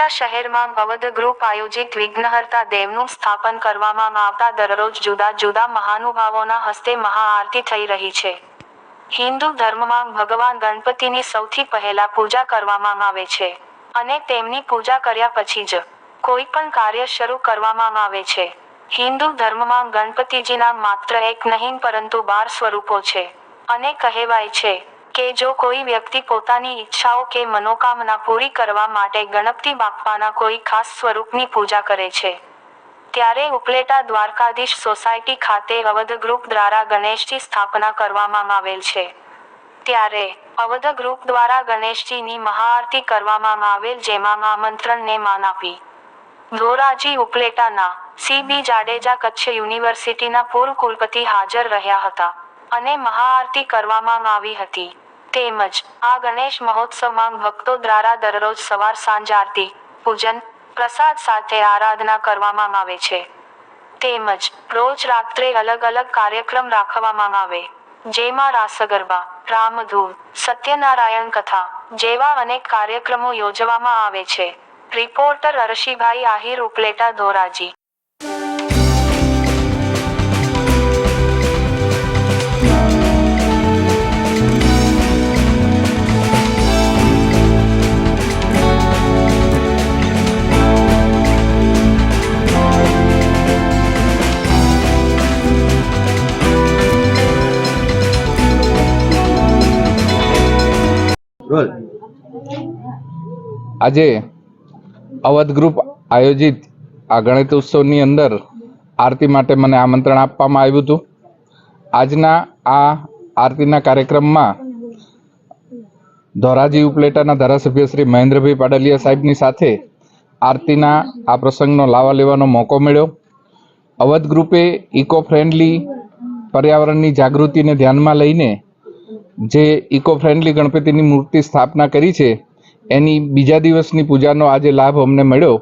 ઉપલેટા શહેરમાં વવધ ગ્રુપ આયોજિત વિઘ્નહર્તા દેવનું સ્થાપન કરવામાં આવતા દરરોજ જુદા જુદા મહાનુભાવોના હસ્તે મહાઆરતી થઈ રહી છે. હિન્દુ ધર્મમાં ભગવાન ગણપતિની સૌથી પહેલા પૂજા કરવામાં આવે છે અને તેમની પૂજા કર્યા પછી જ કોઈ પણ કાર્ય શરૂ કરવામાં આવે છે. હિન્દુ ધર્મમાં ગણપતિજીના માત્ર એક નહીં પરંતુ બાર સ્વરૂપો છે અને કહેવાય છે કે જો કોઈ વ્યક્તિ પોતાની ઈચ્છાઓ કે મનોકામના પૂરી કરવા માટે ગણપતિ બાપ્પાના કોઈ ખાસ સ્વરૂપની પૂજા કરે છે. ત્યારે ઉપલેટા દ્વારકાધીશ સોસાયટી ખાતે અવધ ગ્રુપ દ્વારા ગણેશજી સ્થાપના કરવામાં આવેલ છે. ત્યારે અવધ ગ્રુપ દ્વારા ગણેશજીની મહાઆરતી કરવામાં આવેલ જેમાં આમંત્રણને માન આપી. ધોરાજી ઉપલેટાના સી બી જાડેજા કચ્છ યુનિવર્સિટીના પૂર્વ કુલપતિ હાજર રહ્યા હતા અને મહાઆરતી કરવામાં આવી હતી. તેમજ આ ગણેશ મહોત્સવમાં ભક્તો દ્વારા દરરોજ સવાર સાંજ આરતી, પૂજન, પ્રસાદ સાથે આરાધના કરવામાં આવે છે. તેમજ રોજ રાત્રે અલગ અલગ કાર્યક્રમ રાખવામાં આવે, જેમાં રાસગરબા, રામધૂન, સત્યનારાયણ કથા જેવા અનેક કાર્યક્રમો યોજવામાં આવે છે. રિપોર્ટર અરશીભાઈ આહિર ઉપલેટા ધોરાજી. આજે અવધ ગ્રુપ આયોજિત આ ગણિત ઉત્સવની અંદર આરતી માટે મને આમંત્રણ આપવામાં આવ્યું હતું. આજના આ આરતીના કાર્યક્રમમાં ધોરાજી ઉપલેટાના ધારાસભ્ય શ્રી મહેન્દ્રભાઈ પાડલિયા સાહેબની સાથે આરતીના આ પ્રસંગનો લાવા લેવાનો મોકો મળ્યો. અવધ ગ્રુપે ઇકો ફ્રેન્ડલી પર્યાવરણની જાગૃતિને ધ્યાનમાં લઈને જે ઇકો ફ્રેન્ડલી ગણપતિની મૂર્તિ સ્થાપના કરી છે, એની બીજા દિવસની પૂજાનો આજે લાભ અમને મળ્યો.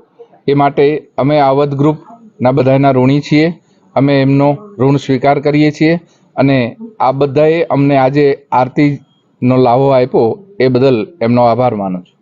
એ માટે અમે આવધ ગ્રુપના બધાના ઋણી છીએ. અમે એમનો ઋણ સ્વીકાર કરીએ છીએ અને આ બધાએ અમને આજે આરતીનો લાભો આપ્યો. એ બદલ એમનો આભાર માનું છું.